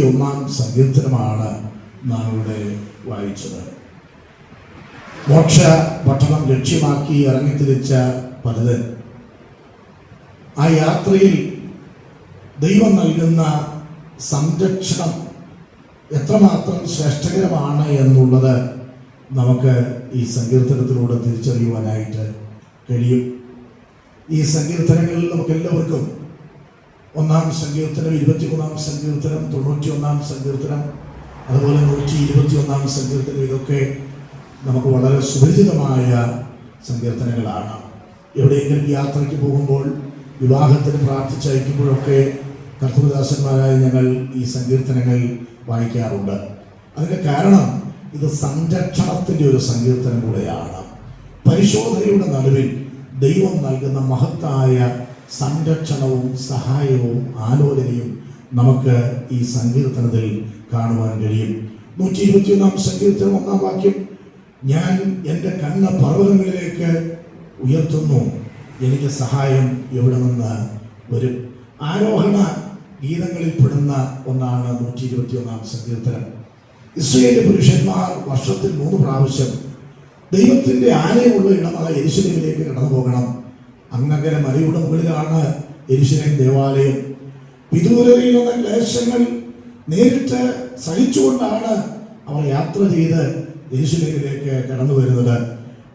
ഒന്നാം സങ്കീർത്തനമാണ് നാം ഇവിടെ വായിച്ചത്. മോക്ഷ പട്ടണം ലക്ഷ്യമാക്കി ഇറങ്ങിത്തിരിച്ച പലതൻ ആ യാത്രയിൽ ദൈവം നൽകുന്ന സംരക്ഷണം എത്രമാത്രം ശ്രേഷ്ഠകരമാണ് എന്നുള്ളത് നമുക്ക് ഈ സങ്കീർത്തനത്തിലൂടെ തിരിച്ചറിയുവാനായിട്ട് കഴിയും. ഈ സങ്കീർത്തനങ്ങളിൽ നമുക്ക് എല്ലാവർക്കും ഒന്നാം സങ്കീർത്തനം ഇരുപത്തിമൂന്നാം സങ്കീർത്തനം തൊണ്ണൂറ്റി ഒന്നാം സങ്കീർത്തനം അതുപോലെ നൂറ്റി ഇരുപത്തി ഒന്നാം സങ്കീർത്തനം ഇതൊക്കെ നമുക്ക് വളരെ സുപരിചിതമായ സങ്കീർത്തനങ്ങളാണ്. എവിടെയെങ്കിലും യാത്രയ്ക്ക് പോകുമ്പോൾ വിവാഹത്തിന് പ്രാർത്ഥിച്ചയക്കുമ്പോഴൊക്കെ കർത്തൃദാസന്മാരായ ഞങ്ങൾ ഈ സങ്കീർത്തനങ്ങൾ വായിക്കാറുണ്ട്. അതിന്റെ കാരണം ഇത് സംരക്ഷണത്തിന്റെ ഒരു സങ്കീർത്തനം കൂടെയാണ്. പരിശോധനയുടെ നടുവിൽ ദൈവം നൽകുന്ന മഹത്തായ സംരക്ഷണവും സഹായവും ആലോചനയും നമുക്ക് ഈ സങ്കീർത്തനത്തിൽ കാണുവാൻ കഴിയും. നൂറ്റി ഇരുപത്തിയൊന്നാം സങ്കീർത്തനം ഒന്നാം വാക്യം ഞാൻ എന്റെ കണ്ണ പർവതങ്ങളിലേക്ക് ഉയർത്തുന്നു. എനിക്ക് സഹായം എവിടെ നിന്ന് വരും? ആരോഹണ ഗീതങ്ങളിൽ പെടുന്ന ഒന്നാണ് നൂറ്റി ഇരുപത്തിയൊന്നാം സങ്കീർത്തനം. ഇസ്രയേലി പുരുഷന്മാർ വർഷത്തിൽ മൂന്ന് പ്രാവശ്യം ദൈവത്തിന്റെ ആനയുള്ള ഇടമായ യേശുദേവിലേക്ക് കടന്നു പോകണം അങ്ങകര മലയുടെ മുകളിലാണ് എരിശിലേം ദേവാലയം. വിദൂരതയിൽ നിന്ന് ക്ലേശങ്ങൾ നേരിട്ട് സഹിച്ചുകൊണ്ടാണ് അവർ യാത്ര ചെയ്ത് എരിശിലേമിലേക്ക് കടന്നു വരുന്നത്.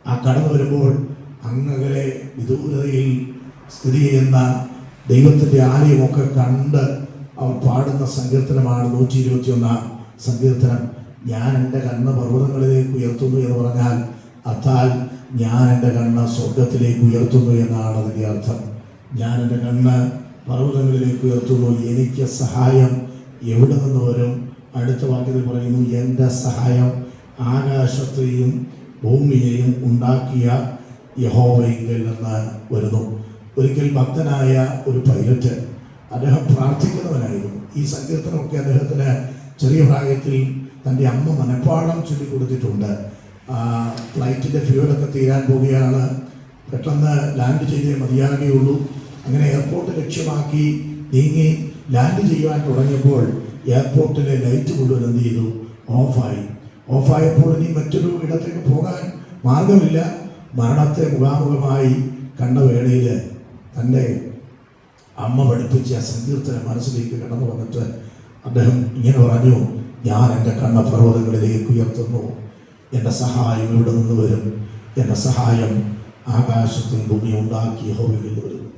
ആ കടന്നു വരുമ്പോൾ അങ്ങകലെ വിദൂരതയിൽ സ്ഥിതി ചെയ്യുന്ന ദൈവത്തിന്റെ ആലയമൊക്കെ കണ്ട് അവർ പാടുന്ന സങ്കീർത്തനമാണ് നൂറ്റി ഇരുപത്തിയൊന്നാം സങ്കീർത്തനം. ഞാൻ എന്റെ കണ്ണ് പർവതങ്ങളിലേക്ക് ഉയർത്തുന്നു എന്ന് പറഞ്ഞാൽ അർത്ഥാൽ ഞാൻ എന്റെ കണ്ണ് സ്വർഗത്തിലേക്ക് ഉയർത്തുന്നു എന്നാണ് അതിന്റെ അർത്ഥം. ഞാൻ എന്റെ കണ്ണ് പർവതങ്ങളിലേക്ക് ഉയർത്തുന്നു. എനിക്ക് സഹായം എവിടെ നിന്ന് വരും? അടുത്ത വാക്യത്തിൽ പറയുന്നു എന്റെ സഹായം ആകാശത്തെയും ഭൂമിയെയും ഉണ്ടാക്കിയ യഹോവയിങ്കിൽ നിന്ന് വരുന്നു. ഒരിക്കൽ ഭക്തനായ ഒരു പൈലറ്റ് അദ്ദേഹം പ്രാർത്ഥിക്കുന്നവനായിരുന്നു. ഈ സങ്കീർത്തനമൊക്കെ അദ്ദേഹത്തിന് ചെറിയ പ്രായത്തിൽ തന്റെ അമ്മ മനഃപ്പാടം ചൊല്ലിക്കൊടുത്തിട്ടുണ്ട്. ഫ്ലൈറ്റിന്റെ ഫ്യൂഡൊക്കെ തീരാൻ പോവുകയാണ്. പെട്ടെന്ന് ലാൻഡ് ചെയ്തേ ഉള്ളൂ. അങ്ങനെ എയർപോർട്ട് ലക്ഷ്യമാക്കി നീങ്ങി ലാൻഡ് ചെയ്യുവാൻ തുടങ്ങിയപ്പോൾ എയർപോർട്ടിലെ ലൈറ്റ് മുഴുവൻ എന്ത് ചെയ്തു? ഓഫായി. ഓഫായപ്പോൾ ഇനി മറ്റൊരു ഇടത്തേക്ക് പോകാൻ മാർഗമില്ല. മരണത്തെ മുഖാമുഖമായി കണ്ട വേളയിൽ തന്റെ അമ്മ പഠിപ്പിച്ച സങ്കീർത്തന മനസ്സിലേക്ക് കടന്നു വന്നിട്ട് അദ്ദേഹം ഇങ്ങനെ പറഞ്ഞു ഞാൻ എന്റെ കണ്ണ പർവതങ്ങളിലേക്ക് ഉയർത്തുന്നു. എന്റെ സഹായം ഇവിടെ നിന്ന് വരും. എന്റെ സഹായം ആകാശത്തും ഭൂമി ഉണ്ടാക്കി ഹോമിയിൽ വരും.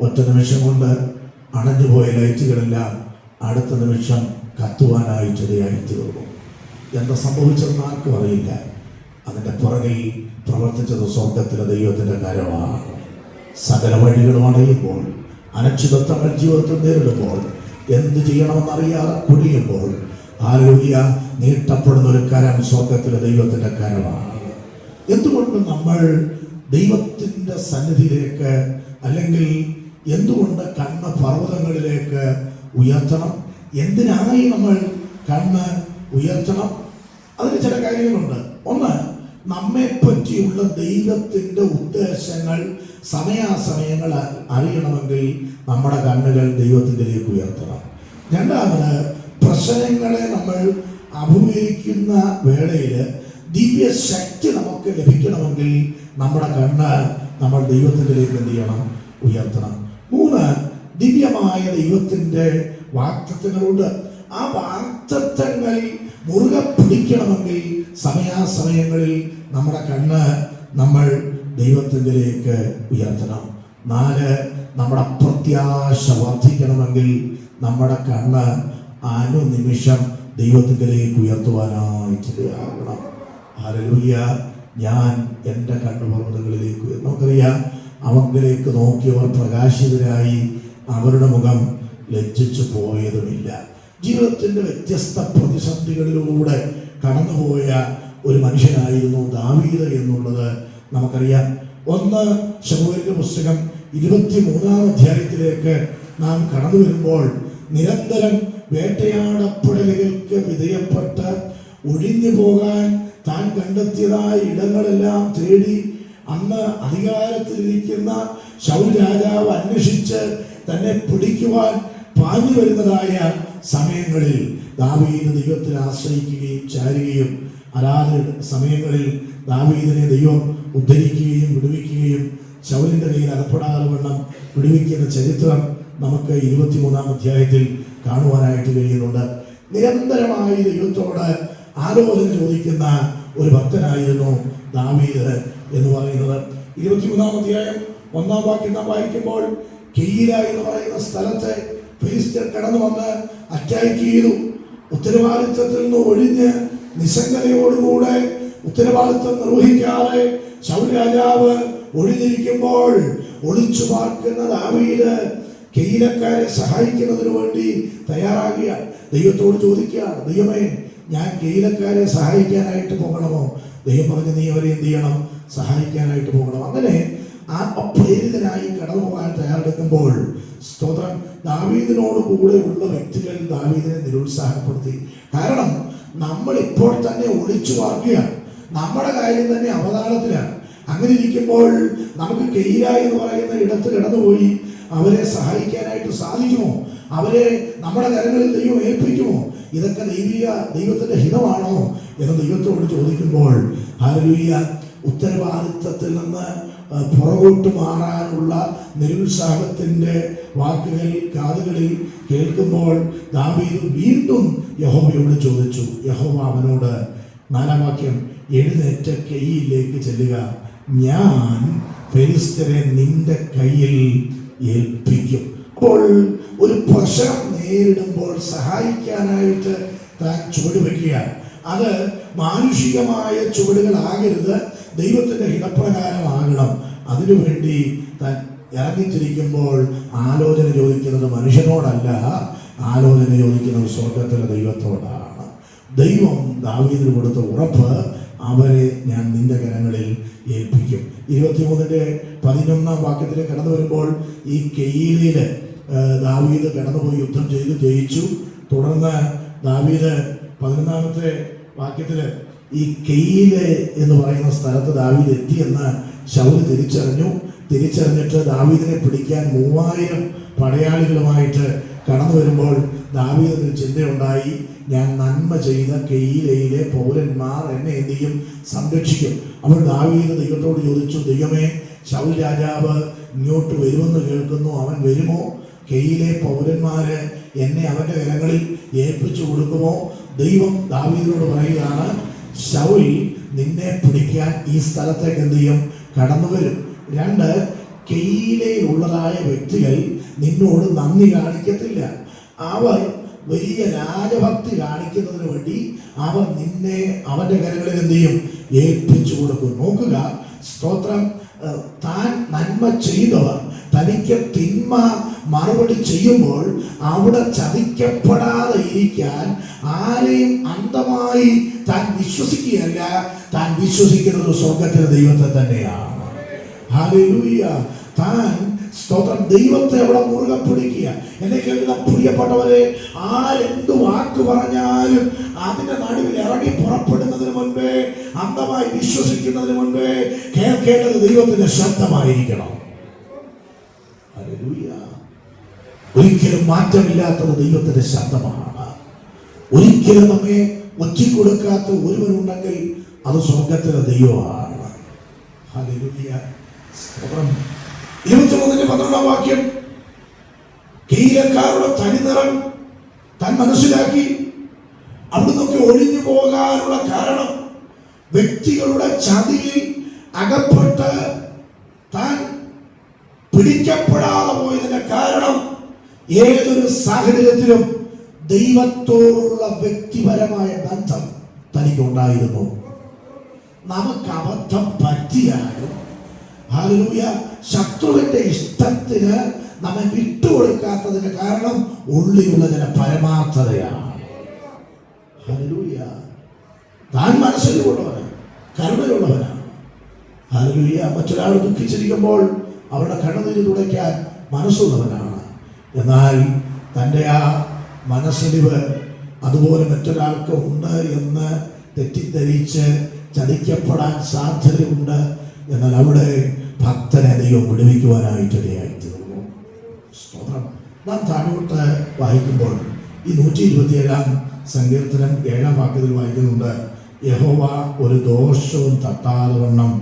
ഒറ്റ നിമിഷം കൊണ്ട് അണഞ്ഞുപോയ ലൈറ്റുകളെല്ലാം അടുത്ത നിമിഷം കത്തുവാനായി ചെറിയായി തീർന്നു. എന്താ സംഭവിച്ചതെന്ന് ആർക്കും അറിയില്ല. അതിന്റെ പുറകിൽ പ്രവർത്തിച്ചത് സ്വർഗത്തിലെ ദൈവത്തിന്റെ കരമാണ്. സകല വഴികളും അടയുമ്പോൾ അനക്ഷിതത്വങ്ങൾ ജീവിതത്തിൽ നേരിടുമ്പോൾ എന്ത് ചെയ്യണമെന്നറിയാതെ കുടിയുമ്പോൾ ആരോഗ്യ നീട്ടപ്പെടുന്ന ഒരു കരം സ്വർഗത്തിലെ ദൈവത്തിന്റെ കരമാണ്. എന്തുകൊണ്ട് നമ്മൾ ദൈവത്തിന്റെ സന്നിധിയിലേക്ക് അല്ലെങ്കിൽ എന്തുകൊണ്ട് കണ്ണ് പർവതങ്ങളിലേക്ക് ഉയർത്തണം? എന്തിനായി നമ്മൾ കണ്ണ് ഉയർത്തണം? അതിന് ചില കാര്യങ്ങളുണ്ട്. ഒന്ന് നമ്മെ പറ്റിയുള്ള ദൈവത്തിന്റെ ഉദ്ദേശങ്ങൾ സമയാസമയങ്ങൾ അറിയണമെങ്കിൽ നമ്മുടെ കണ്ണുകൾ ദൈവത്തിന്റെ ഉയർത്തണം. രണ്ടാമത് പ്രശ്നങ്ങളെ നമ്മൾ അഭിമുഖീകരിക്കുന്ന വേളയിൽ ദിവ്യ ശക്തി നമുക്ക് ലഭിക്കണമെങ്കിൽ നമ്മുടെ കണ്ണ് നമ്മൾ ദൈവത്തിലേക്ക് എന്ത് ചെയ്യണം? ഉയർത്തണം. മൂന്ന് ദിവ്യമായ ദൈവത്തിന്റെ വാക്തത്വങ്ങളുണ്ട്. ആ വാക്തത്വങ്ങൾ മുറുകെ പിടിക്കണമെങ്കിൽ സമയാസമയങ്ങളിൽ നമ്മുടെ കണ്ണ് നമ്മൾ ദൈവത്തിന്റെലേക്ക് ഉയർത്തണം. നാല് നമ്മുടെ പ്രത്യാശ വർദ്ധിക്കണമെങ്കിൽ നമ്മുടെ കണ്ണ് അനുനിമിഷം ദൈവത്തിന്റെലേക്ക് ഉയർത്തുവാനായിട്ടിടയാകണം ഹല്ലേലൂയ ഞാൻ എന്റെ കണ്ണുപർവതങ്ങളിലേക്ക്. നമുക്കറിയാം അവങ്കിലേക്ക് നോക്കിയവർ പ്രകാശിതരായി അവരുടെ മുഖം ലജ്ജിച്ചു പോയതുമില്ല. ജീവിതത്തിന്റെ വ്യത്യസ്ത പ്രതിസന്ധികളിലൂടെ കടന്നുപോയ ഒരു മനുഷ്യനായിരുന്നു ദാവീദ് എന്നുള്ളത് നമുക്കറിയാം. ഒന്ന് ശമുവേലിന്റെ പുസ്തകം ഇരുപത്തി മൂന്നാം അധ്യായത്തിലേക്ക് നാം കടന്നു വരുമ്പോൾ നിരന്തരം വേട്ടയാടപ്പെടലുകൾക്ക് വിധേയപ്പെട്ട് ഒഴിഞ്ഞു പോകാൻ താൻ കണ്ടെത്തിയതായ ഇടങ്ങളെല്ലാം തേടി അന്ന് അധികാരത്തിലിരിക്കുന്ന ശൗൽ രാജാവ് അന്വേഷിച്ച് തന്നെ പിടിക്കുവാൻ പാഞ്ഞു വരുന്നതായ സമയങ്ങളിൽ ദാവീദ് ദൈവത്തിൽ ആശ്രയിക്കുകയും ചാരുകയും അതാത് സമയങ്ങളിൽ ദാവീദിനെ ദൈവം ഉദ്ധരിക്കുകയും വിടുവിക്കുകയും ശൗലിന്റെ കയ്യിൽ അകപ്പെടാതെ വണ്ണം വിടുവിക്കുന്ന ചരിത്രം നമുക്ക് ഇരുപത്തിമൂന്നാം അധ്യായത്തിൽ കാണുവാനായിട്ട് കഴിയുന്നുണ്ട്. നിരന്തരമായി ദൈവത്തോട് ആലോചന ചോദിക്കുന്ന ഒരു ഭക്തനായിരുന്നു ദാവീദ് എന്ന് പറയുന്നത്. ഇരുപത്തിമൂന്നാം അധ്യായം ഒന്നാം വാക്യം നാം വായിക്കുമ്പോൾ കെയ്യില എന്ന് പറയുന്ന സ്ഥലത്തെ ഫിലിസ്റ്റർ കടന്നു വന്ന് അറ്റാക്ക് ചെയ്തു. ഉത്തരവാദിത്വത്തിൽ നിന്ന് ഒഴിഞ്ഞ് നിസ്സംഗതയോടുകൂടെ ഉത്തരവാദിത്വം നിർവഹിക്കാതെ ശൗരാജാവ് ഒഴിഞ്ഞിരിക്കുമ്പോൾ ഒളിച്ചു പാർക്കുന്ന ദാവീദ് കെയ്യിലക്കാരെ സഹായിക്കുന്നതിന് വേണ്ടി തയ്യാറാകുക ദൈവത്തോട് ചോദിക്കുകയാണ് ദൈവമേ ഞാൻ കെയിലക്കാരെ സഹായിക്കാനായിട്ട് പോകണമോ? ദൈവം പറഞ്ഞ് നീ അവരെ എന്ത് ചെയ്യണം? സഹായിക്കാനായിട്ട് പോകണം. അങ്ങനെ ആ അപ്രേരിതനായി കടന്നു പോകാൻ തയ്യാറെടുക്കുമ്പോൾ സ്തോത്രം. ദാവീദിനോട് കൂടെ ഉള്ള വ്യക്തികൾ ദാവീദിനെ നിരുത്സാഹപ്പെടുത്തി. കാരണം നമ്മൾ ഇപ്പോൾ തന്നെ ഒളിച്ചു പാർക്കുകയാണ്. നമ്മുടെ കാര്യം തന്നെ അവതാളത്തിലാണ്. അങ്ങനെ ഇരിക്കുമ്പോൾ നമുക്ക് കെയിലായി എന്ന് പറയുന്ന ഇടത്ത് കിടന്നുപോയി അവരെ സഹായിക്കാനായിട്ട് സാധിക്കുമോ? അവരെ നമ്മുടെ കരങ്ങളിൽ ദൈവം ഏൽപ്പിക്കുമോ? ഇതൊക്കെ ദൈവിക ദൈവത്തിന്റെ ഹിതമാണോ എന്ന് ദൈവത്തോട് ചോദിക്കുമ്പോൾ ഹല്ലേലൂയ ഉത്തരവാദിത്വത്തിൽ നിന്ന് പുറകോട്ട് മാറാനുള്ള നിരുത്സാഹത്തിന്റെ വാക്കുകൾ കാതുകളിൽ കേൾക്കുമ്പോൾ ദാവീദ് വീണ്ടും യഹോവയോട് ചോദിച്ചു. യഹോവ അവനോട് നാലാം വാക്യം എഴുന്നേറ്റ് കൈയിലേക്ക് ചെല്ലുക. ഞാൻ ഫെരിസ്തരെ നിന്റെ കയ്യിൽ ഏൽപ്പിക്കും. അപ്പോൾ ഒരു പ്രശ്നം നേരിടുമ്പോൾ സഹായിക്കാനായിട്ട് താൻ ചുവട് വയ്ക്കുകയാണ് അത് മാനുഷികമായ ചുവടുകളാകരുത്. ദൈവത്തിന്റെ ഹിതപ്രകാരമാകണം. അതിനുവേണ്ടി താൻ ഇറങ്ങിത്തിരിക്കുമ്പോൾ ആലോചന ചോദിക്കുന്നത് മനുഷ്യനോടല്ല. ആലോചന ചോദിക്കുന്നത് സ്വർഗത്തിലെ ദൈവത്തോടാണ്. ദൈവം ദാവീദിന് കൊടുത്ത ഉറപ്പ് അവരെ ഞാൻ നിന്റെ കരങ്ങളിൽ ഏൽപ്പിക്കും. ഇരുപത്തിമൂന്നിന്റെ പതിനൊന്നാം വാക്യത്തിൽ കടന്നു വരുമ്പോൾ ഈ കെയ്യിലിൽ ദാവീദ് കടന്നുപോയി യുദ്ധം ചെയ്ത് ജയിച്ചു. തുടർന്ന് ദാവീദ് പതിനൊന്നാമത്തെ വാക്യത്തിൽ ഈ കെയിൽ എന്ന് പറയുന്ന സ്ഥലത്ത് ദാവീദ് എത്തിയെന്ന് ശൗൽ തിരിച്ചറിഞ്ഞു. തിരിച്ചറിഞ്ഞിട്ട് ദാവീദിനെ പിടിക്കാൻ മൂവായിരം പടയാളികളുമായിട്ട് കടന്നു വരുമ്പോൾ ദാവീദിന് ചിന്തയുണ്ടായി. ഞാൻ നന്മ ചെയ്ത കെയിലയിലെ പൗരന്മാർ എന്നെ എന്ത് ചെയ്യും? സംരക്ഷിക്കും. അവർ ദാവീദ് ദൈവത്തോട് ചോദിച്ചു ദൈവമേ ശൗൽ രാജാവ് ഇങ്ങോട്ട് വരുമെന്ന് കേൾക്കുന്നു. അവൻ വരുമോ? കെയിലെ പൗരന്മാര് എന്നെ അവന്റെ കരങ്ങളിൽ ഏൽപ്പിച്ചു കൊടുക്കുമോ? ദൈവം ദാവീദിനോട് പറയുകയാണ് ശൗൽ നിന്നെ പിടിക്കാൻ ഈ സ്ഥലത്തേക്ക് എന്ത് ചെയ്യും? കടന്നു വരും. രണ്ട് കെയിലയിലുള്ളതായ വ്യക്തികൾ നിന്നോട് നന്ദി കാണിക്കത്തില്ല. അവർ വലിയ രാജഭക്തി കാണിക്കുന്നതിന് വേണ്ടി അവർ നിന്നെ അവന്റെ കരങ്ങളിൽ എന്ത് ചെയ്യും? ഏൽപ്പിച്ചു കൊടുക്കും. നോക്കുക സ്തോത്രം താൻ നന്മ ചെയ്തവർ തനിക്ക് തിന്മ മറുപടി ചെയ്യുമ്പോൾ അവിടെ ചതിക്കപ്പെടാതെ ഇരിക്കാൻ ആരെയും അന്ധമായി താൻ വിശ്വസിക്കുകയല്ല. താൻ വിശ്വസിക്കുന്നത് സ്വർഗത്തിലെ ദൈവത്തെ തന്നെയാണ്. ഹല്ലേലൂയ താൻ സ്തോത്രം ദൈവത്തെ അവിടെ മുറുകെ പിടിക്കുക എന്നെ കേൾക്കുന്ന പ്രിയപ്പെട്ടവരെ ആരെന്ത് വാക്ക് പറഞ്ഞാലും അതിന്റെ നടുവിൽ ഇറങ്ങി പുറപ്പെടുന്നതിന് മുൻപേ അന്ധമായി വിശ്വസിക്കുന്നതിന് മുൻപേ കേൾക്കേണ്ടത് ദൈവത്തിന്റെ ശബ്ദമായിരിക്കണം. ഒരിക്കലും മാറ്റമില്ലാത്തത് ദൈവത്തിന്റെ ശബ്ദമാണ് ഒരിക്കലും നമ്മെ ഒറ്റിക്കൊടുക്കാത്ത ഒരുവനുണ്ടെങ്കിൽ അത് സ്വർഗത്തിലെ ദൈവമാണ് ഹല്ലേലൂയ. സ്തോത്രം. ഇരുപത്തിമൂന്നിന്റെ പന്ത്രണ്ടാം വാക്യം. കെയ്യക്കാരുടെ തനിനിറം താൻ മനസ്സിലാക്കി. അവിടുന്നൊക്കെ ഒഴിഞ്ഞു പോകാനുള്ള കാരണം വ്യക്തികളുടെ ചതിയിൽ അകപ്പെട്ട് താൻ പിടിക്കപ്പെടാതെ പോയതിന്റെ കാരണം ഏതൊരു സാഹചര്യത്തിലും ദൈവത്തോടുള്ള വ്യക്തിപരമായ ബന്ധം തനിക്കുണ്ടായിരുന്നു. നമുക്ക് അബദ്ധം പറ്റിയാലും ശത്രുവിന്റെ ഇഷ്ടത്തിന് നമ്മെ വിട്ടുകൊടുക്കാത്തതിന് കാരണം ഉള്ളിലുള്ളതിന് പരമാർത്ഥതയാണ്. താൻ മനസ്സിലുള്ളവനാണ് കരുണയുള്ളവനാണ്. ഹല്ലേലൂയ. മറ്റൊരാൾ ദുഃഖിച്ചിരിക്കുമ്പോൾ അവരുടെ കണ്ണുനീര് തുടയ്ക്കാൻ മനസ്സുള്ളവനാണ്. എന്നാൽ തന്റെ ആ മനസ്സലിവ് അതുപോലെ മറ്റൊരാൾക്ക് ഉണ്ട് എന്ന് തെറ്റിദ്ധരിച്ച് ചതിക്കപ്പെടാൻ സാധ്യതയുണ്ട്. എന്നാൽ അവിടെ ഭക്തനെ ദൈവം വിടുവിക്കുവാനായിട്ട് ഇടയായി തീർന്നു സ്തോത്രം. നാം താഴോട്ട് വായിക്കുമ്പോൾ ഈ നൂറ്റി ഇരുപത്തിയേഴാം സങ്കീർത്തനം ഏഴാം വാക്യത്തിൽ വായിക്കുന്നുണ്ട് യഹോവ ഒരു ദോഷവും തട്ടാതെ വണ്ണം.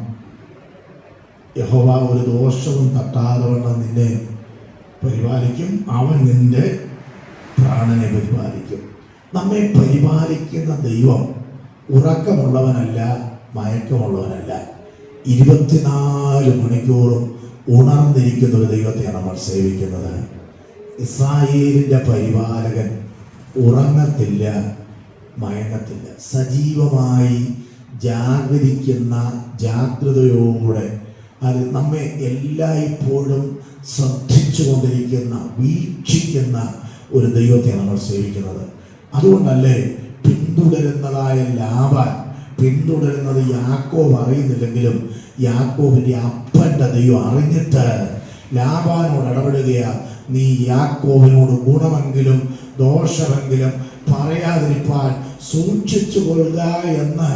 യഹോവ ഒരു ദോഷവും തട്ടാതെ വണ്ണം നിന്നെ പരിപാലിക്കും. അവൻ നിന്റെ പ്രാണനെ പരിപാലിക്കും. നമ്മെ പരിപാലിക്കുന്ന ദൈവം ഉറക്കമുള്ളവനല്ല മയക്കമുള്ളവനല്ല. ഇരുപത്തിനാല് മണിക്കൂറും ഉണർന്നിരിക്കുന്ന ഒരു ദൈവത്തെയാണ് നമ്മൾ സേവിക്കുന്നത്. ഇസ്രായേലിന്റെ പരിപാലകൻ ഉറങ്ങത്തില്ല മയങ്ങത്തില്ല. സജീവമായി ജാഗരിക്കുന്ന ജാഗ്രതയോടെ അത് നമ്മെ എല്ലായ്പ്പോഴും ശ്രദ്ധിച്ചുകൊണ്ടിരിക്കുന്ന വീക്ഷിക്കുന്ന ഒരു ദൈവത്തെയാണ് നമ്മൾ സേവിക്കുന്നത്. അതുകൊണ്ടല്ലേ പിന്തുടരുന്നതായ ലാഭം പിന്തുടരുന്നത് യാക്കോവ് അറിയുന്നില്ലെങ്കിലും യാക്കോബിന്റെ അപ്പന്റെ ദൈവം അറിഞ്ഞിട്ട് ലാബാനോട് ഇടപെടുകയാ. നീ യാക്കോവിനോട് ഗുണമെങ്കിലും ദോഷമെങ്കിലും പറയാതിരിപ്പാൻ സൂക്ഷിച്ചു കൊള്ളുക എന്ന്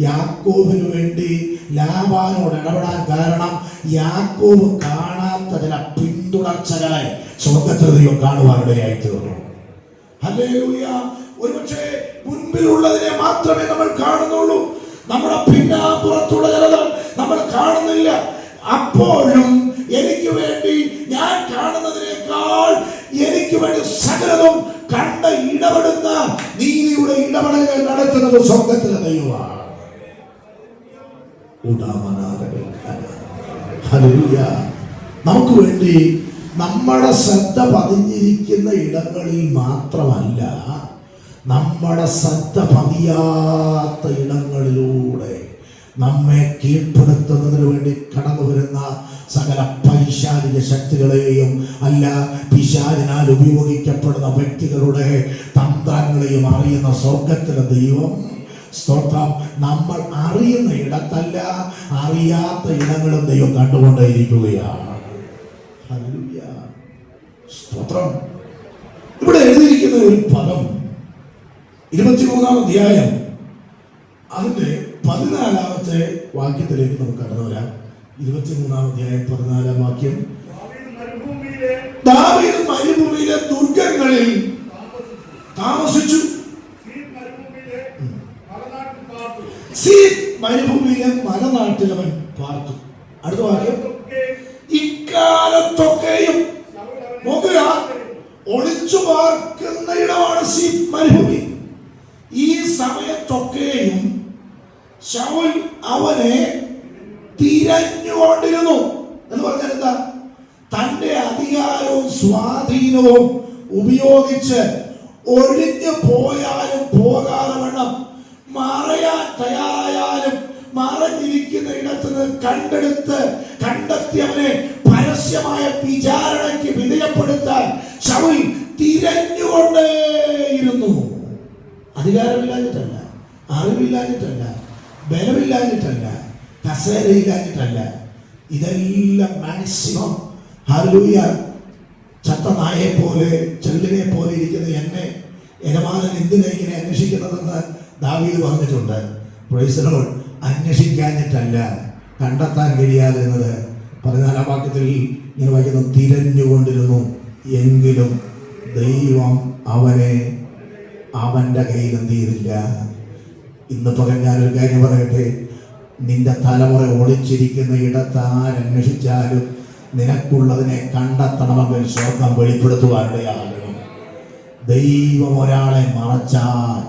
യാക്കോവിന് വേണ്ടി ലാബാനോട് ഇടപെടാൻ കാരണം യാക്കോവ് കാണാത്ത ചില പിന്തുടർച്ചകളെ സ്വർഗത്തിൽ ദൈവം കാണുവാനിടയായി തീർന്നു ഒരുപക്ഷെ മുൻപിലുള്ളതിനെ മാത്രമേ നമ്മൾ കാണുന്നുള്ളൂ. നമ്മുടെ പിന്നാമ്പുറത്തുള്ള ചിലത് നമ്മൾ കാണുന്നില്ല. അപ്പോഴും എനിക്ക് വേണ്ടി ഞാൻ കാണുന്നതിനേക്കാൾ എനിക്ക് വേണ്ടി സകലതും കണ്ട ഇടപെടുന്ന നീതിയുടെ ഇടപെടലുകൾ നടത്തുന്നത് സ്വർഗത്തിലെ ദൈവമാണ്. നമുക്ക് വേണ്ടി നമ്മുടെ ശ്രദ്ധ പതിഞ്ഞിരിക്കുന്ന ഇടങ്ങളിൽ മാത്രമല്ല നമ്മുടെ ശ്രദ്ധ പതിയാത്ത ഇടങ്ങളിലൂടെ നമ്മെ കീഴ്പ്പെടുത്തുന്നതിന് വേണ്ടി കടന്നു വരുന്ന സകല പൈശാലിക ശക്തികളെയും അല്ല പിശാലിനാൽ ഉപയോഗിക്കപ്പെടുന്ന വ്യക്തികളുടെ തന്ത്രങ്ങളെയും അറിയുന്ന സ്വർഗത്തിലെ ദൈവം. സ്തോത്രം. നമ്മൾ അറിയുന്ന ഇടത്തല്ല അറിയാത്ത ഇടങ്ങളും ദൈവം കണ്ടുകൊണ്ടേയിരിക്കുകയാണ്. സ്തോത്രം. ഇവിടെ എഴുതിയിരിക്കുന്ന ഒരു പദം ഇരുപത്തിമൂന്നാം അധ്യായം. അതിന്റെ പതിനാലാമത്തെ വാക്യത്തിലേക്ക് നമുക്ക് കടന്നു വരാം. ഇരുപത്തിമൂന്നാം അധ്യായം പതിനാലാം വാക്യം. മരുഭൂമിയിലെ ദുർഗങ്ങളിൽ താമസിച്ചു. സീ മരുഭൂമിയിലെ മലനാട്ടിൽ അവൻ പാർത്തു. അടുത്ത വാക്യം. ഇക്കാലത്തൊക്കെയും നോക്കുക ഒളിച്ചു പാർക്കുന്ന ഇടമാണ് സീ മരുഭൂമി. ഈ സമയത്തൊക്കെയും ശൗൽ അവനെ തിരഞ്ഞുകൊണ്ടിരുന്നു. എന്ന് പറഞ്ഞാൽ എന്താ? തന്റെ അധികാരവും സ്വാധീനവും ഉപയോഗിച്ച് ഒഴിഞ്ഞു പോയാലും പോകാതെ വേണം മറയാൻ തയ്യാറായാലും മറഞ്ഞിരിക്കുന്ന ഇടത്ത് നിന്ന് കണ്ടെടുത്ത് കണ്ടെത്തി അവനെ പരസ്യമായ വിചാരണയ്ക്ക് വിധേയപ്പെടുത്താൻ ശൗൽ തിരഞ്ഞുകൊണ്ടേയിരുന്നു. അധികാരമില്ലാഞ്ഞിട്ടല്ല അറിവില്ലാഞ്ഞിട്ടല്ല ബലമില്ലാഞ്ഞിട്ടല്ല കസേരയില്ലാഞ്ഞിട്ടല്ല. ഇതെല്ലാം മാക്സിമം ഹലൂയ ചത്ത നായെ പോലെ ചെല്ലിനെ പോലെ ഇരിക്കുന്ന എന്നെ യജമാനൻ എന്തിനാ ഇങ്ങനെ അന്വേഷിക്കുന്നതെന്ന് ദാവീദ് പറഞ്ഞിട്ടുണ്ട്. പ്രൈസലോൾ അന്വേഷിക്കാഞ്ഞിട്ടല്ല കണ്ടെത്താൻ കഴിയാതെ എന്നത് പതിനാലാം വാക്യത്തിൽ ഇങ്ങനെ വായിക്കുന്നു തിരഞ്ഞുകൊണ്ടിരുന്നു എങ്കിലും ദൈവം അവനെ അവന്റെ കയ്യിൽ എന്ത് ചെയ്തില്ല? ഇന്ന് പകൽ ഞാനൊരു കാര്യം പറയട്ടെ? നിന്റെ തലമുറ ഒളിച്ചിരിക്കുന്ന ഇടത്താരന്വേഷിച്ചാലും നിനക്കുള്ളതിനെ കണ്ടെത്തണമെങ്കിൽ സ്വർഗം വെളിപ്പെടുത്തുവാനിടയാകണം ദൈവം ഒരാളെ മറച്ചാൽ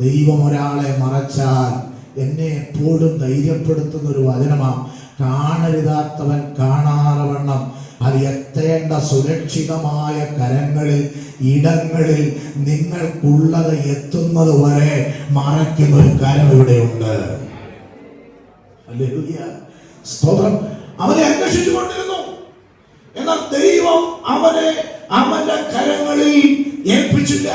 ദൈവം ഒരാളെ മറച്ചാൽ എന്നെ എപ്പോഴും ധൈര്യപ്പെടുത്തുന്ന ഒരു വചനമാണ് കാണരുതാത്തവൻ കാണാറവണ്ണം അത് എത്തേണ്ട സുരക്ഷിതമായ കരങ്ങളിൽ ഇടങ്ങളിൽ നിങ്ങൾക്കുള്ളത് എത്തുന്നത് വരെ മറയ്ക്കുന്ന ഒരു കരം ഇവിടെയുണ്ട്. സ്തോത്രം. അവനെ അന്വേഷിച്ചുകൊണ്ടിരുന്നു എന്നാൽ ദൈവം അവനെ അവന്റെ കരങ്ങളിൽ ഏൽപ്പിച്ചില്ല.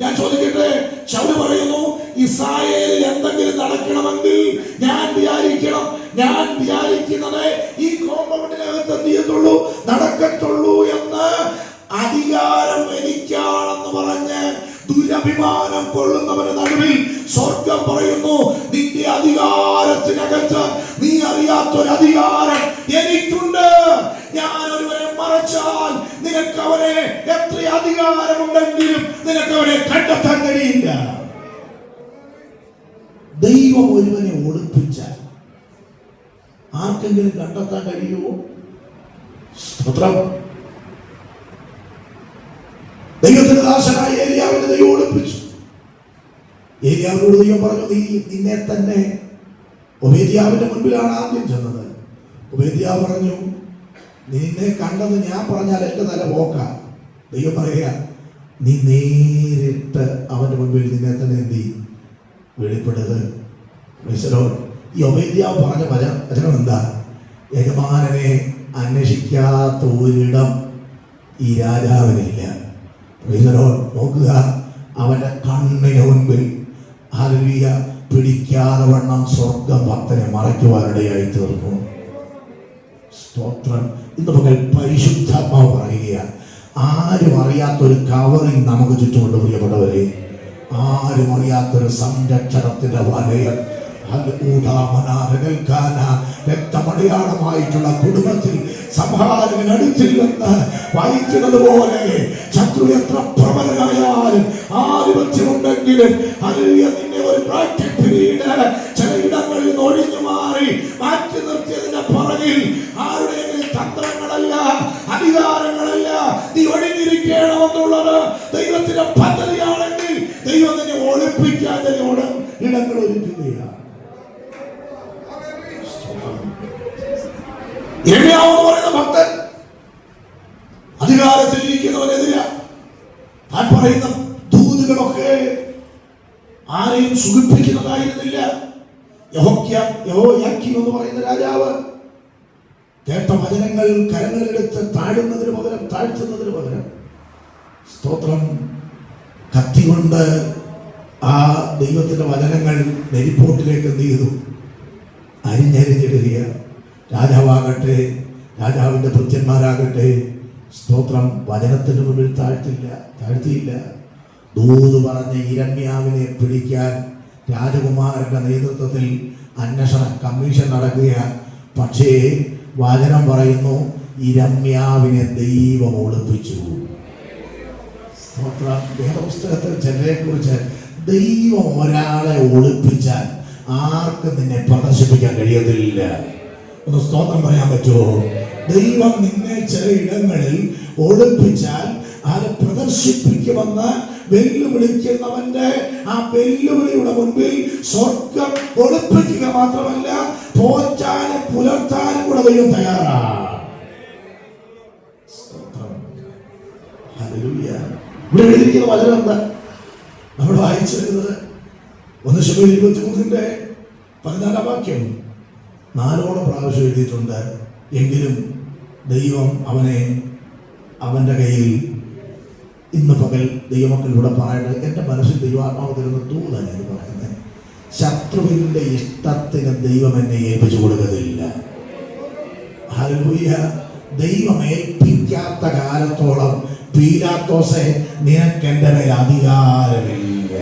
ഞാൻ ചോദിക്കട്ടെ? ശൗൽ പറയുന്നു ഇസ്രായേലിൽ എന്തെങ്കിലും നടക്കണമെങ്കിൽ ഞാൻ വിചാരിക്കണം ഞാൻ വിചാരിക്കുന്നത് ഈ കോമ്പൗണ്ടിനകത്ത് എന്ത് ചെയ്യത്തുള്ളൂ ദുരഭിമാനം കൊള്ളുന്നവരുടെ നടുവിൽ സ്വർഗം പറയുന്നു നിന്റെ അധികാരത്തിനകത്ത് നീ അറിയാത്തൊരു അധികാരം എനിക്കുണ്ട്. ഞാൻ ഒരുവരെ മറച്ചാൽ നിനക്ക് അവരെ എത്ര അധികാരമുണ്ടെങ്കിലും നിനക്ക് അവരെ കണ്ടെത്താൻ കഴിയില്ല. ദൈവം ഒരുവനെ ഒളിപ്പിച്ചാൽ ആർക്കെങ്കിലും കണ്ടെത്താൻ കഴിയുമോ? സ്തോത്രം. ദൈവത്തിന്റെ ദാസനായ ഏരിയാവിനെ ദൈവം ഒളിപ്പിച്ചു ഏരിയാവിനോട് ദൈവം പറഞ്ഞു നീ നിന്നെ തന്നെ ഒബേദിയാവിന്റെ മുൻപിലാണ് ആദ്യം ചെന്നത്. ഒബേദിയ പറഞ്ഞു നിന്നെ കണ്ടെന്ന് ഞാൻ പറഞ്ഞാൽ എന്റെ തല പോക്ക. ദൈവം പറയുക നീ നേരിട്ട് അവന്റെ മുൻപിൽ നിന്നെ തന്നെ എന്ത് ചെയ്യും? വെളിപ്പെടുത്. ഈശ്വരോ ഈ ഒബേദ്യാവ് പറഞ്ഞ വച വചനം എന്താ? യജമാനനെ അന്വേഷിക്കാത്ത ഒരിടം ഈ രാജാവിനില്ല. നോക്കുക. അവന്റെ കണ്ണിന് മുൻപിൽ ഹല്ലേലൂയ പിടിക്കാതെ വണ്ണം സ്വർഗം ഭക്തനെ മറയ്ക്കുവാനിടയായി തീർന്നു. സ്തോത്രം. ഇന്ന് പകൽ പരിശുദ്ധാത്മാവ് പറയുകയാണ് ആരും അറിയാത്തൊരു കവറിങ് നമുക്ക് ചുറ്റുമുണ്ട് പ്രിയപ്പെട്ടവരെ. ആരും അറിയാത്തൊരു സംരക്ഷണത്തിന്റെ വലയം രക്തമടയാളമായിട്ടുള്ള കുടുംബത്തിൽ സംഹാരകൻ അടുത്തില്ലെന്ന് വായിക്കുന്നത് പോലെ ശത്രു എത്ര പ്രബലനായാലും ആധിപത്യമുണ്ടെങ്കിലും അതിൽ നിന്നെ ഒരു ബ്രാക്കറ്റ് പിരീഡ് നിന്ന് ഒഴിഞ്ഞു മാറി മാറ്റി നിർത്തിയതിന്റെ പുറകിൽ ആരുടെയെങ്കിലും ഇരമ്യാവെന്ന് പറയുന്ന ഭക്തൻ അധികാരത്തിൽ ഇരിക്കുന്നവനെതിരാ താൻ പറയുന്ന ദൂതുകളൊക്കെ ആരെയും സുഖിപ്പിക്കുന്നതായിരുന്നില്ല. യഹോക്യ യഹോയാക്കീം എന്ന് പറയുന്ന രാജാവ് കേട്ട വചനങ്ങൾ കരങ്ങളിലെടുത്ത് താഴുന്നതിന് പകരം താഴ്ത്തുന്നതിന് പകരം സ്തോത്രം കത്തി കൊണ്ട് ആ ദൈവത്തിന്റെ വചനങ്ങൾ നെരിപ്പോട്ടിലേക്ക് എന്ത് ചെയ്തു അരിഞ്ഞരിഞ്ഞിടുക രാജാവാകട്ടെ രാജാവിന്റെ ഭൃത്യന്മാരാകട്ടെ സ്തോത്രം വചനത്തിന് മുമ്പിൽ താഴ്ത്തില്ല താഴ്ത്തിയില്ല. ദൂത് പറഞ്ഞ ഇരമ്യാവിനെ പിടിക്കാൻ രാജകുമാരന്റെ നേതൃത്വത്തിൽ അന്വേഷണ കമ്മീഷൻ നടക്കുകയാണ്. പക്ഷേ വചനം പറയുന്നു ഇരമ്യാവിനെ ദൈവം ഒളിപ്പിച്ചു. സ്തോത്രം. വേദപുസ്തകത്തിൽ ചിലരെ കുറിച്ച് ദൈവം ഒരാളെ ഒളിപ്പിച്ചാൽ ആർക്കും നിന്നെ പ്രദർശിപ്പിക്കാൻ കഴിയത്തില്ല. ഒന്ന് സ്തോത്രം പറയാൻ പറ്റുമോ? ദൈവം നിന്നെ ചില ഇടങ്ങളിൽ ഒളിപ്പിച്ചാൽ അത് പ്രദർശിപ്പിക്കുമെന്ന് വെല്ലുവിളിക്കുന്നവന്റെ ആ വെല്ലുവിളിയുടെ മുൻപിൽ സ്വർഗം ഒളിപ്പിക്കുക മാത്രമല്ല പോറ്റാനും പുലർത്താനും കൂടെ ദൈവം തയ്യാറാണ്. ഇവിടെ എഴുതിയിരിക്കുന്ന വചനം ഒന്ന് ശുഭ ഇരുപത്തി മൂന്നിന്റെ പതിനാലാം വാക്യം. നാലോളം പ്രാവശ്യം എഴുതിയിട്ടുണ്ട്. എങ്കിലും ദൈവം അവനെ അവന്റെ കയ്യിൽ ഇന്ന് പകൽ ദൈവമക്കളിലൂടെ പറയുന്നത് എന്റെ മനസ്സിൽ ദൈവാത്മാവ് തരുന്ന തൂതാണ് എന്ന് പറയുന്നത് ശത്രുവിന്റെ ഇഷ്ടത്തിന് ദൈവം എന്നെ ഏൽപ്പിച്ചു കൊടുക്കത്തില്ല ദൈവം ഏൽപ്പിക്കാത്ത കാലത്തോളം പീലാത്തോസെ നിനക്ക് എന്റെ മേൽ അധികാരമില്ല.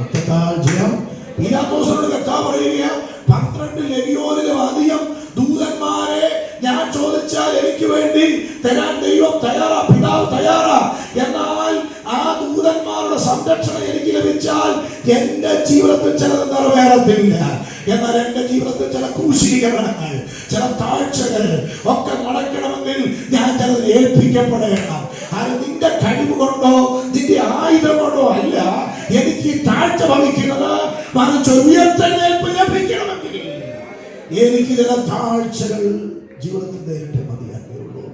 ഒറ്റത്താൽ ജയം. പീലാത്തോസിനോട് കർത്താവ് പറയുക പന്ത്രണ്ട് ലഗിയോനിലും അധികം ദൂതന്മാരെ ഞാൻ ചോദിച്ചാൽ എനിക്ക് വേണ്ടി തരാൻ ദൈവം തയ്യാറാ പിതാവ് തയ്യാറാ. എന്നാൽ ആ ദൂതന്മാരുടെ സംരക്ഷണം എനിക്ക് ലഭിച്ചാൽ എന്റെ ജീവിതത്തിൽ ചിലത് നിറവേറത്തില്ല. എന്നാൽ എന്റെ ജീവിതത്തിൽ ചില ക്രൂശീകരണങ്ങൾ ചില താഴ്ചകൾ ഒക്കെ നടക്കണമെങ്കിൽ ഞാൻ ചിലത് ഏൽപ്പിക്കപ്പെടണം. അത് നിന്റെ കഴിവ് കൊണ്ടോ നിന്റെ ആയുധം കൊണ്ടോ അല്ല. എനിക്ക് താഴ്ച ഭവിക്കുന്നത് മറിച്ച് ലഭിക്കണമെങ്കിൽ എനിക്ക് ചില താഴ്ചകൾ ജീവിതത്തിൽ നേരിട്ട് മതിയാക്കുകയുള്ളൂ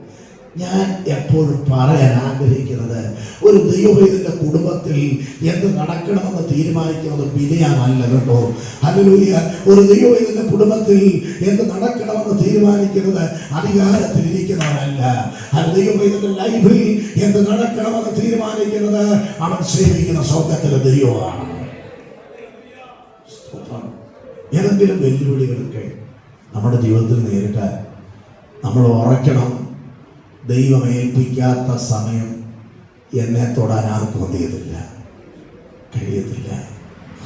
ഞാൻ എപ്പോഴും പറയാൻ ആഗ്രഹിക്കുന്നത് ഒരു ദൈവവേദിന്റെ കുടുംബത്തിൽ എന്ത് നടക്കണമെന്ന് തീരുമാനിക്കുന്നത് വിനയാണല്ല കേട്ടോ. ഹല്ലേലൂയ. ഒരു ദൈവവേദിന്റെ കുടുംബത്തിൽ എന്ത് നടക്കണമെന്ന് തീരുമാനിക്കുന്നത് അധികാരത്തിലിരിക്കുന്നവരല്ല അത് ദൈവവേദിന്റെ ലൈഫിൽ എന്ത് നടക്കണമെന്ന് തീരുമാനിക്കുന്നത് അവൻ സേവിക്കുന്ന സ്വർഗത്തിലെ ദൈവമാണ്. ഏതെങ്കിലും വെല്ലുവിളികളൊക്കെ നമ്മുടെ ജീവിതത്തിൽ നേരിട്ടാൽ നമ്മൾ ഉറയ്ക്കണം. ദൈവം ഏൽപ്പിക്കാത്ത സമയം എന്നെ തൊടാൻ ആർക്കും അറിയത്തില്ല കഴിയത്തില്ല.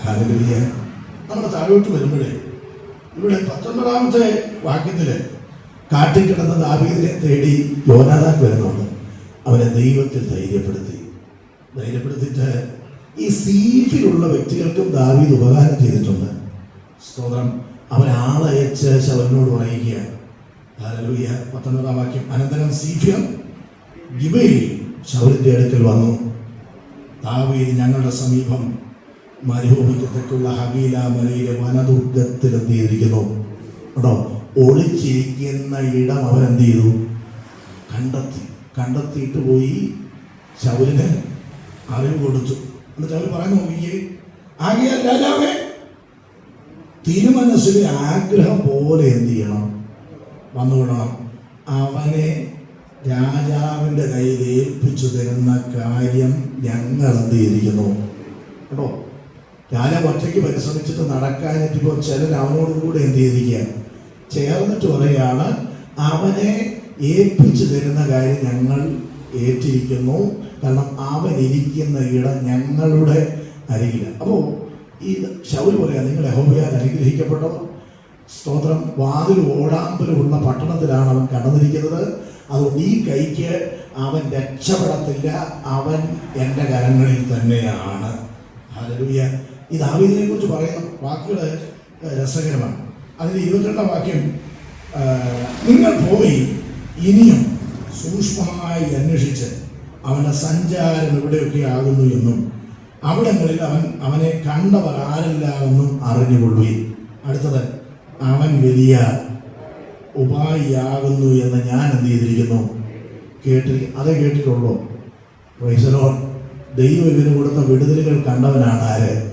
ഹല്ലേലൂയ. നമ്മൾ താഴോട്ട് വരുമ്പോഴേ ഇവിടെ പത്തൊൻപതാമത്തെ വാക്യത്തിൽ കാട്ടിൽ കിടന്ന ദാവീദിനെ തേടി യോനാദാൻ വരുന്നുണ്ട്. അവനെ ദൈവത്തിൽ ധൈര്യപ്പെടുത്തി. ധൈര്യപ്പെടുത്തിയിട്ട് ഈ സീഫിലുള്ള വ്യക്തികൾക്കും ദാവീദ് ഉപകാരം ചെയ്തിട്ടുണ്ട്. സ്തോത്രം. അവൻ ആളയച്ച് ശവനോട് പറയുകയാണ് വാക്യം. അനന്തരം സീഫ്യം ഗിബയിൽ അടുക്കൽ വന്നു. ദാവീദ് ഞങ്ങളുടെ സമീപം മരുഭൂമിക്ക് ഹബീല മലയിലെ വനദുർഗത്തിൽ എന്ത് ചെയ്തിരിക്കുന്നു കേട്ടോ ഒളിച്ചിരിക്കുന്ന ഇടം അവരെന്ത് ചെയ്തു? കണ്ടെത്തി കണ്ടെത്തിയിട്ട് പോയി ശൗലിന് അറിവ് കൊടുത്തു. എന്നിട്ട് അവർ പറയുന്നു നോക്കിയേ ആകെ രാജാവേ തിരുമനസ്സിലെ ആഗ്രഹം പോലെ എന്ത് ചെയ്യണം? വന്നുവിടണം അവനെ രാജാവിന്റെ കയ്യിൽ ഏൽപ്പിച്ചു തരുന്ന കാര്യം ഞങ്ങൾ എന്ത് ചെയ്തിരിക്കുന്നു? കേട്ടോ? രാജാവ് ഒറ്റയ്ക്ക് പരിശ്രമിച്ചിട്ട് നടക്കാനിട്ടിപ്പോൾ ചിലർ അവനോട് കൂടെ എന്ത് ചെയ്തിരിക്കുക? ചേർന്നിട്ട് പറയുകയാണ് അവനെ ഏൽപ്പിച്ചു തരുന്ന കാര്യം ഞങ്ങൾ ഏറ്റിരിക്കുന്നു. കാരണം അവൻ ഇരിക്കുന്ന ഇടം ഞങ്ങളുടെ അരികില്ല അപ്പോൾ ഈ ശൗര് പറയാ നിങ്ങൾ യഹോവയാൽ അനുഗ്രഹിക്കപ്പെട്ടവർ സ്തോത്രം വാതിൽ ഓടാമ്പലുമുള്ള പട്ടണത്തിലാണ് അവൻ കടന്നിരിക്കുന്നത്. അതുകൊണ്ട് ഈ കൈക്ക് അവൻ രക്ഷപ്പെടത്തില്ല. അവൻ എന്റെ കരങ്ങളിൽ തന്നെയാണ്. ഹല്ലേലൂയ. ഈ ദാവീദിനെ കുറിച്ച് പറയുന്ന വാക്കുകൾ രസകരമാണ്. അതിന് ഇരുപത്തിരണ്ടാം വാക്യം നിങ്ങൾ പോയി ഇനിയും സൂക്ഷ്മമായി അന്വേഷിച്ച് അവന്റെ സഞ്ചാരം എവിടെയൊക്കെ ആകുന്നു എന്നും അവിടങ്ങളിൽ അവൻ അവനെ കണ്ടവർ ആരല്ല എന്നും അറിഞ്ഞുകൊള്ളുകയും അടുത്തത് അവൻ വലിയ ഉപായിയാകുന്നു എന്ന് ഞാൻ എന്ത് ചെയ്തിരിക്കുന്നു കേട്ടി അതേ കേട്ടിട്ടുള്ളൂ. വൈസലോൺ ദൈവം കൊടുത്ത വിടുതലുകൾ കണ്ടവനാണ് ആര്?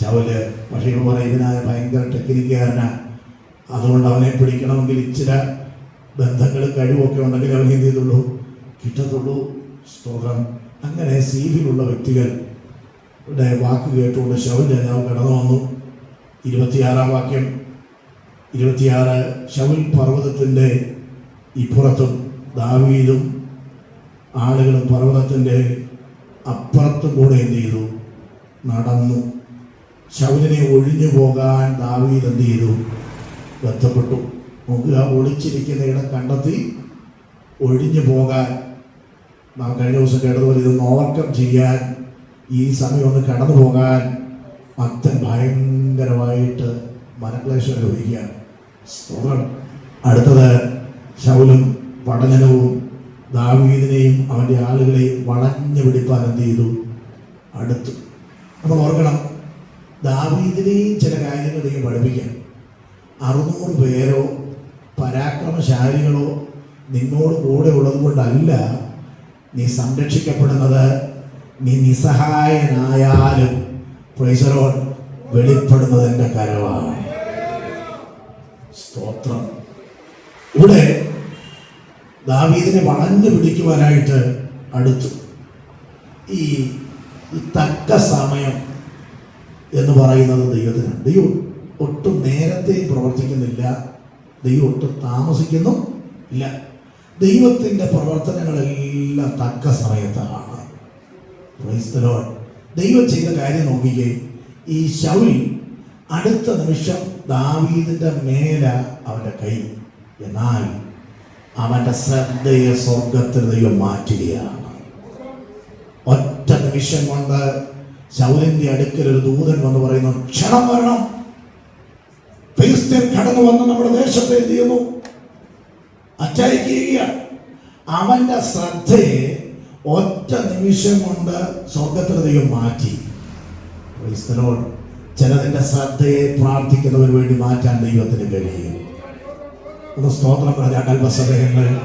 ശവൽ പക്ഷേ ഇവ പറയും ഇവനായ ഭയങ്കര ടെക്നിക്കാരന അതുകൊണ്ട് അവനെ പിടിക്കണമെങ്കിൽ ഇച്ചിരി ബന്ധങ്ങൾ കഴിവൊക്കെ ഉണ്ടെങ്കിൽ അവൻ എന്ത് ചെയ്തുള്ളൂ? കിട്ടത്തുള്ളൂ. സ്തോത്രം. അങ്ങനെ സീഫിലുള്ള വ്യക്തികൾ വാക്ക് കേട്ടുകൊണ്ട് ശൗൽ രാജാവ് കടന്നു വന്നു. ഇരുപത്തിയാറാം വാക്യം. ഇരുപത്തിയാറ് ശൗൽ പർവതത്തിന്റെ ഇപ്പുറത്തും ദാവീദും ആളുകളും പർവതത്തിന്റെ അപ്പുറത്തും കൂടെ എന്ത് ചെയ്തു? നടന്നു. ശൗലിനെ ഒഴിഞ്ഞു പോകാൻ ദാവീദ് എന്ത് ചെയ്തു? ബന്ധപ്പെട്ടു. നോക്കുക ഒളിച്ചിരിക്കുന്ന ഇടം കണ്ടെത്തി ഒഴിഞ്ഞു പോകാൻ. നാം കഴിഞ്ഞ ദിവസം കേട്ടതുപോലെ ഇതൊന്ന് ഓവർകം ചെയ്യാൻ ഈ സമയം ഒന്ന് കടന്നു പോകാൻ ഭക്തൻ ഭയങ്കരമായിട്ട് മനക്ലേശം അനുഭവിക്കുകയാണ് സ്തോത്രം. അടുത്തത് ശൗലും പഠനവും ദാവീദിനെയും അവന്റെ ആളുകളെയും വളഞ്ഞു പിടിപ്പാൻ എന്ത് ചെയ്തു. അടുത്തു. നമ്മൾ ഓർക്കണം ദാവീദിനെയും ചില കാര്യങ്ങൾ ദൈവം പഠിപ്പിക്കാം. അറുന്നൂറ് പേരോ പരാക്രമശാലികളോ നിന്നോട് കൂടെ ഉള്ളത് കൊണ്ടല്ല നീ സംരക്ഷിക്കപ്പെടുന്നത് നീ നിസ്സഹായനായാലും പ്രൈസറോൺ വെളിപ്പെടുന്നത് എന്റെ കരവാണ്. സ്തോത്രം. ഇവിടെ ദാവീദിനെ വളഞ്ഞു പിടിക്കുവാനായിട്ട് അടുത്തു. ഈ തക്ക സമയം എന്ന് പറയുന്നത് ദൈവത്തിനാണ്. ദൈവം ഒട്ടും നേരത്തെ പ്രവർത്തിക്കുന്നില്ല. ദൈവം ഒട്ടും താമസിക്കുന്നു ഇല്ല. ദൈവത്തിന്റെ പ്രവർത്തനങ്ങളെല്ലാം തക്ക സമയത്താണ്. ദൈവം ചെയ്ത കാര്യം നോക്കിക്കേ. ഈ ശൗരി അടുത്ത നിമിഷം ദാവീദിന്റെ മേല അവന്റെ കൈ. എന്നാൽ അവന്റെ ശ്രദ്ധയെ സ്വർഗത്തിൽ ദൈവം മാറ്റുകയാണ്. ഒറ്റ നിമിഷം കൊണ്ട് ശൗലിന്റെ അടുക്കൽ ഒരു ദൂതൻ വന്ന് പറയുന്നു ക്ഷണം വരണം. ഫിലിസ്തീൻ കടന്നു വന്ന് നമ്മുടെ ദേശത്തെ എന്ത് ചെയ്യുന്നു. അറ്റാക്ക് ചെയ്യുകയാണ് അവന്റെ ശ്രദ്ധയെ ഒറ്റ നിമിഷം കൊണ്ട് സ്വർഗത്തിൽ ദൈവം മാറ്റി. Praise ചിലതിന്റെ ശ്രദ്ധയെ പ്രാർത്ഥിക്കുന്നവന് വേണ്ടി മാറ്റാൻ ദൈവത്തിന് കഴിയും. ഒന്ന് സ്തോത്രം പറഞ്ഞ അല്പസമയങ്ങൾ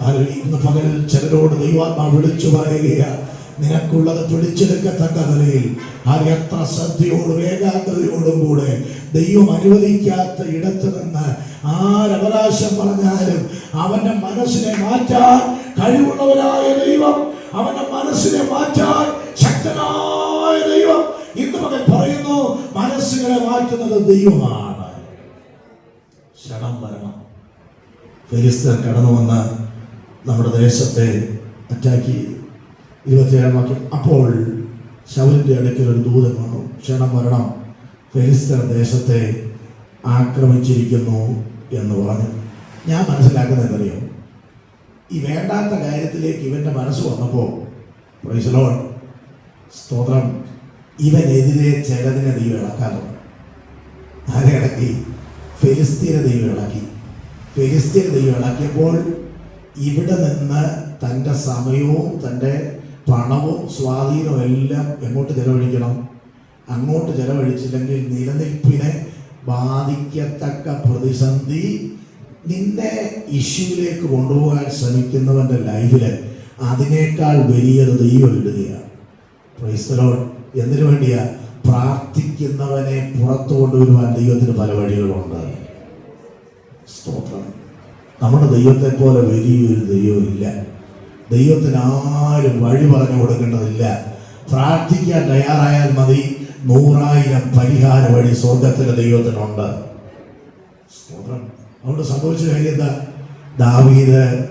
അതിൽ ഇന്ന് പകൽ ചിലരോട് ദൈവാത്മാ വിളിച്ചു പറയുകയാണ് നിനക്കുള്ളത് പിടിച്ചെടുക്കത്തക്ക നിലയിൽ അത് എത്ര ശ്രദ്ധയോടും ഏകാഗ്രതയോടും കൂടെ ദൈവം അനുവദിക്കാത്ത ഇടത്ത് നിന്ന് ആരവകാശം പറഞ്ഞാലും അവന്റെ മനസ്സിനെ മാറ്റാൻ കഴിവുള്ളവരായ ദൈവം അവന്റെ മനസ്സിനെ മാറ്റാൻ ശക്തനായ ദൈവം. ഇന്ന് മകൻ പറയുന്നു മനസ്സുകളെ മാറ്റുന്നത് ദൈവമാണ്. ക്ഷണം വരണം. ഫെലിസ്തർ കടന്നു വന്ന് നമ്മുടെ ദേശത്തെ അറ്റാക്ക് ഇരുപത്തിയേഴാം വാക്യം അപ്പോൾ ശൗലിന്റെ അടുക്കൽ ഒരു ദൂതൻ വന്നു. ക്ഷണം വരണം. ഫെലിസ്തർ ദേശത്തെ ആക്രമിച്ചിരിക്കുന്നു എന്ന് പറഞ്ഞു. ഞാൻ മനസ്സിലാക്കുന്നത് എന്തറിയോ ഈ വേണ്ടാത്ത കാര്യത്തിലേക്ക് ഇവന്റെ മനസ്സ് വന്നപ്പോൾ പ്രൈസലോൺ സ്തോത്രം. ഇവനെതിരെ ചിലതിനെ ദൈവം ഇളക്കാൻ ആരെ ഇളക്കി ഫെലിസ്തീനെ ദൈവം ഇളക്കി. ഫെലിസ്തീനെ ദൈവം ഇളക്കിയപ്പോൾ ഇവിടെ നിന്ന് തന്റെ സമയവും തന്റെ പണവും സ്വാധീനവും എല്ലാം എങ്ങോട്ട് ചെലവഴിക്കണം? അങ്ങോട്ട് ചെലവഴിച്ചില്ലെങ്കിൽ നിലനിൽപ്പിനെ ബാധിക്കത്തക്ക പ്രതിസന്ധി നിന്നെ ഇഷ്യൂവിലേക്ക് കൊണ്ടുപോകാൻ ശ്രമിക്കുന്നവന്റെ ലൈഫിൽ അതിനേക്കാൾ വലിയത് ദൈവം ഇടുകയാണ് എന്തിനു വേണ്ടിയാ? പ്രാർത്ഥിക്കുന്നവനെ പുറത്തു കൊണ്ടുവരുവാൻ ദൈവത്തിന് പല വഴികളുണ്ട്. സ്തോത്രം. നമ്മുടെ ദൈവത്തെ പോലെ വലിയൊരു ദൈവമില്ല. ദൈവത്തിന് ആരും വഴി പറഞ്ഞു കൊടുക്കേണ്ടതില്ല. പ്രാർത്ഥിക്കാൻ തയ്യാറായാൽ മതി. നൂറായിരം പരിഹാര വഴി സ്വർഗത്തിന്റെ ദൈവത്തിനുണ്ട്. സ്തോത്രം. അവിടെ സംഭവിച്ചു കഴിയുന്ന ദാവീത്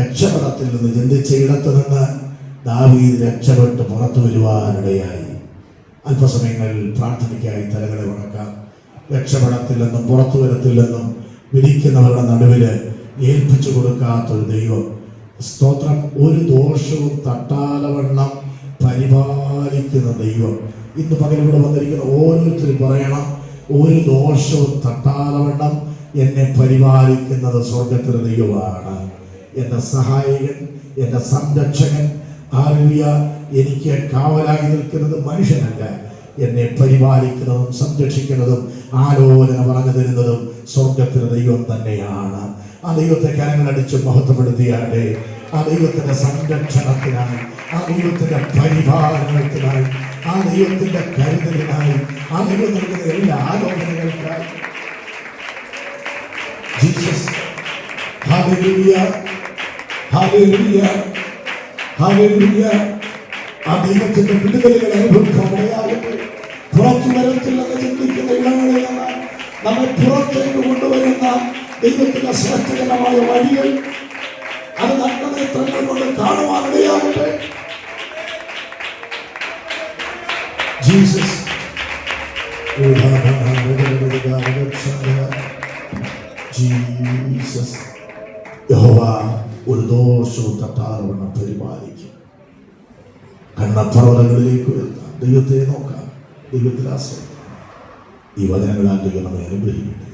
രക്ഷപ്പെടത്തിൽ നിന്ന് ചിന്തിച്ച ഇടത്ത് നിന്ന് ദാവീദ് രക്ഷപ്പെട്ട് പുറത്തു വരുവാനിടയായി. അല്പസമയങ്ങളിൽ പ്രാർത്ഥനയ്ക്കായി തലകളെ ഉണക്കാം. രക്ഷപ്പെടത്തില്ലെന്നും പുറത്തു വരത്തില്ലെന്നും വിധിക്കുന്നവരുടെ നടുവിൽ ഏൽപ്പിച്ചു കൊടുക്കാത്തൊരു ദൈവം. സ്തോത്രം ഒരു ദോഷവും തട്ടാലവണ്ണം പരിപാലിക്കുന്ന ദൈവം. ഇന്ന് പകലിവിടെ വന്നിരിക്കുന്ന ഓരോരുത്തരും പറയണം ഒരു ദോഷവും തട്ടാലവണ്ണം എന്നെ പരിപാലിക്കുന്നത് സ്വർഗത്തിലെ ദൈവമാണ്. എന്റെ സഹായകൻ എന്റെ സംരക്ഷകൻ ആരുവിയ എനിക്ക് കാവലായി നിൽക്കുന്നത് മനുഷ്യനല്ല. എന്നെ പരിപാലിക്കുന്നതും സംരക്ഷിക്കുന്നതും ആലോചന പറഞ്ഞു തരുന്നതും സ്വർഗത്തിലെ ദൈവം തന്നെയാണ്. ആ ദൈവത്തെ കരങ്ങളടിച്ച് മഹത്വപ്പെടുത്തിയാട്ടെ ആ ദൈവത്തിന്റെ സംരക്ഷണത്തിനായി ആ ദൈവത്തിന്റെ പരിപാലനത്തിനായി ആ ദൈവത്തിന്റെ കരുതലിനായി ആ ദൈവം നൽകുന്ന എല്ലാ ആലോചനകൾക്കായി ജീസസ് Hallelujah. Hallelujah. Hallelujah. ആ ദൈവത്തിന്റെ വിടുതലുകൾ അനുഭവിക്കാനിടയാകട്ടെ പുറത്തു വരത്തില്ലെന്ന് ചിന്തിക്കുന്ന ഇടങ്ങളിലാണ് നമ്മെ പുറത്തേക്ക് കൊണ്ടുവരുന്ന ദൈവത്തിന്റെ ശ്രേഷ്ഠകരമായ വഴികൾ അത് നഗ്നനേത്രങ്ങൾ കൊണ്ട് കാണുവാനിടയാകട്ടെ ജീസസ് ജീസസ് യഹോവ ഒരു ദോഷവും തട്ടാറവണ്ണം പരിപാലിക്കും കണ്ണപ്പർവതകളിലേക്ക് വരുന്ന ദൈവത്തെ നോക്കാം. ദൈവത്തിൽ ആശ്രയിക്കാം ഈ വചനങ്ങളാൽ ദൈവം നമ്മെ അനുഗ്രഹിക്കട്ടെ.